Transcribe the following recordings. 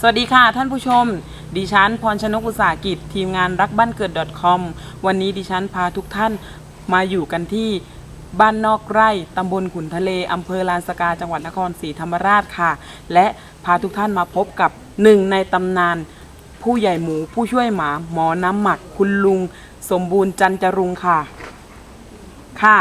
สวัสดีค่ะท่านผู้ชม ดิฉันพรชนกอุตสาหกิจ ทีมงานรักบ้านเกิด .com วันนี้ดิฉันพาทุกท่านมาอยู่กันที่บ้านนอกไร่ตำบลขุนทะเลอำเภอลานสกาจังหวัดนครศรีธรรมราชค่ะ และพาทุกท่านมาพบกับหนึ่งในตำนาน ผู้ใหญ่หมูผู้ช่วยหมาหมอน้ำหมักคุณลุง สมบูรณ์จันจรุงค่ะ ค่ะ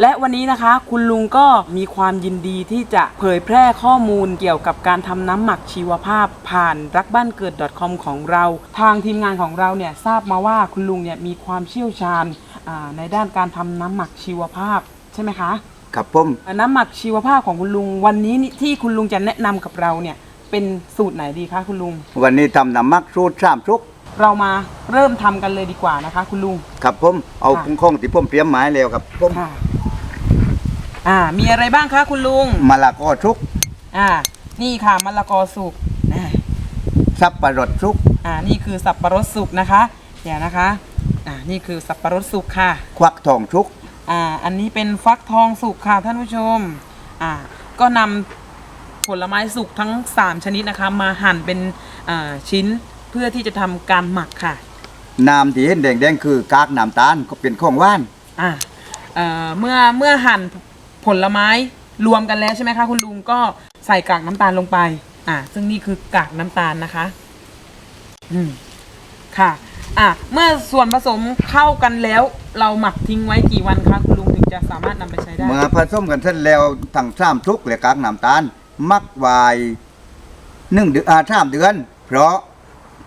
และวันนี้นะคะคุณลุงก็มีความยินดีที่จะเผยแพร่ข้อมูลเกี่ยวกับการทำน้ำหมักชีวภาพ ผ่านรักบ้านเกิด .com ของเรา ทางทีมงานของเราเนี่ยทราบมาว่าคุณลุงเนี่ยมีความเชี่ยวชาญอ่าในด้านการทำน้ำหมักชีวภาพใช่ไหมคะครับผมอ่าน้ำหมักชีวภาพของคุณลุง วันนี้นี่ที่คุณลุงจะแนะนำกับเราเนี่ยเป็นสูตรไหนดีคะคุณลุง วันนี้ทำน้ำมักสูตรสามชุกเรามาเริ่มทำกันเลยดีกว่านะคะ คุณลุงครับผมเอาค่ะพุงข้องที่ผมเตรียมหมายแล้วครับผมค่ะ อ่า มีอะไรบ้างคะคุณลุง มะละกอชุก อ่า นี่ค่ะมะละกอสุกอ่าสับปะรดชุก อ่า นี่คือสับปะรดสุกนะคะ เดี๋ยวนะคะ อ่า นี่คือสับปะรดสุกค่ะ ควักทองชุก อ่า อันนี้เป็นฟักทองสุกค่ะท่านผู้ชม อ่า ก็นำผลไม้สุกทั้ง 3 ชนิดนะคะ มาหั่นเป็นอ่าชิ้นเพื่อที่จะทำการหมักค่ะ น้ำที่เห็นแดงๆคือกากน้ำตาลก็เป็นของหว่าน อ่าเอ่อเมื่อเมื่อหั่น ผลไม้รวมกันแล้วใช่ไหมคะ คุณลุงก็ใส่กากน้ำตาลลงไป อ่า ซึ่งนี่คือกากน้ำตาลนะคะ อืม ค่ะ อะ เมื่อส่วนผสมเข้ากันแล้ว เราหมักทิ้งไว้กี่วันคะคุณลุงถึงจะสามารถนำไปใช้ได้ เมื่อผสมกันเสร็จแล้วทั้งสามชุกและกากน้ำตาล มักไว้หนึ่งเดือนอ่าสามเดือน เพราะ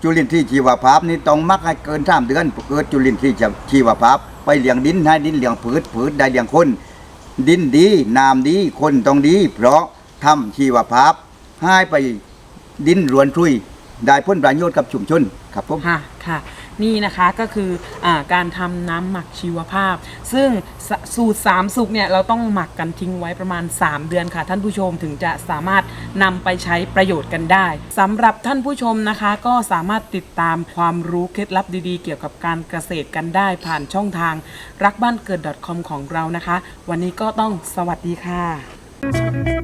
จุลินทรีย์ชีวภาพนี่ต้องมักให้เกินสามเดือนเกิดจุลินทรีย์ชีวภาพ ไปเลี้ยงดินให้ดินเลี้ยงพืชพืชได้เลี้ยงคน ดินดีน้ำดีคนต้องดี เพราะทำชีวภาพให้ไปดินรวนชุย ได้พ้นประโยชน์กับชุมชนครับผม ค่ะค่ะนี่นะคะก็คืออาการทำน้ำหมักชีวภาพ ซึ่งสสูตร3สุกเนี่ยเราต้องหมักกันทิ้งไว้ประมาณ 3 เดือนค่ะ ท่านผู้ชมถึงจะสามารถนำไปใช้ประโยชน์กันได้สำหรับท่านผู้ชมนะคะ ก็สามารถติดตามความรู้เคล็ดลับดีๆ เกี่ยวกับการเกษตรกันได้ผ่านช่องทางรักบ้านเกิด .com ของเรานะคะ วันนี้ก็ต้องสวัสดีค่ะ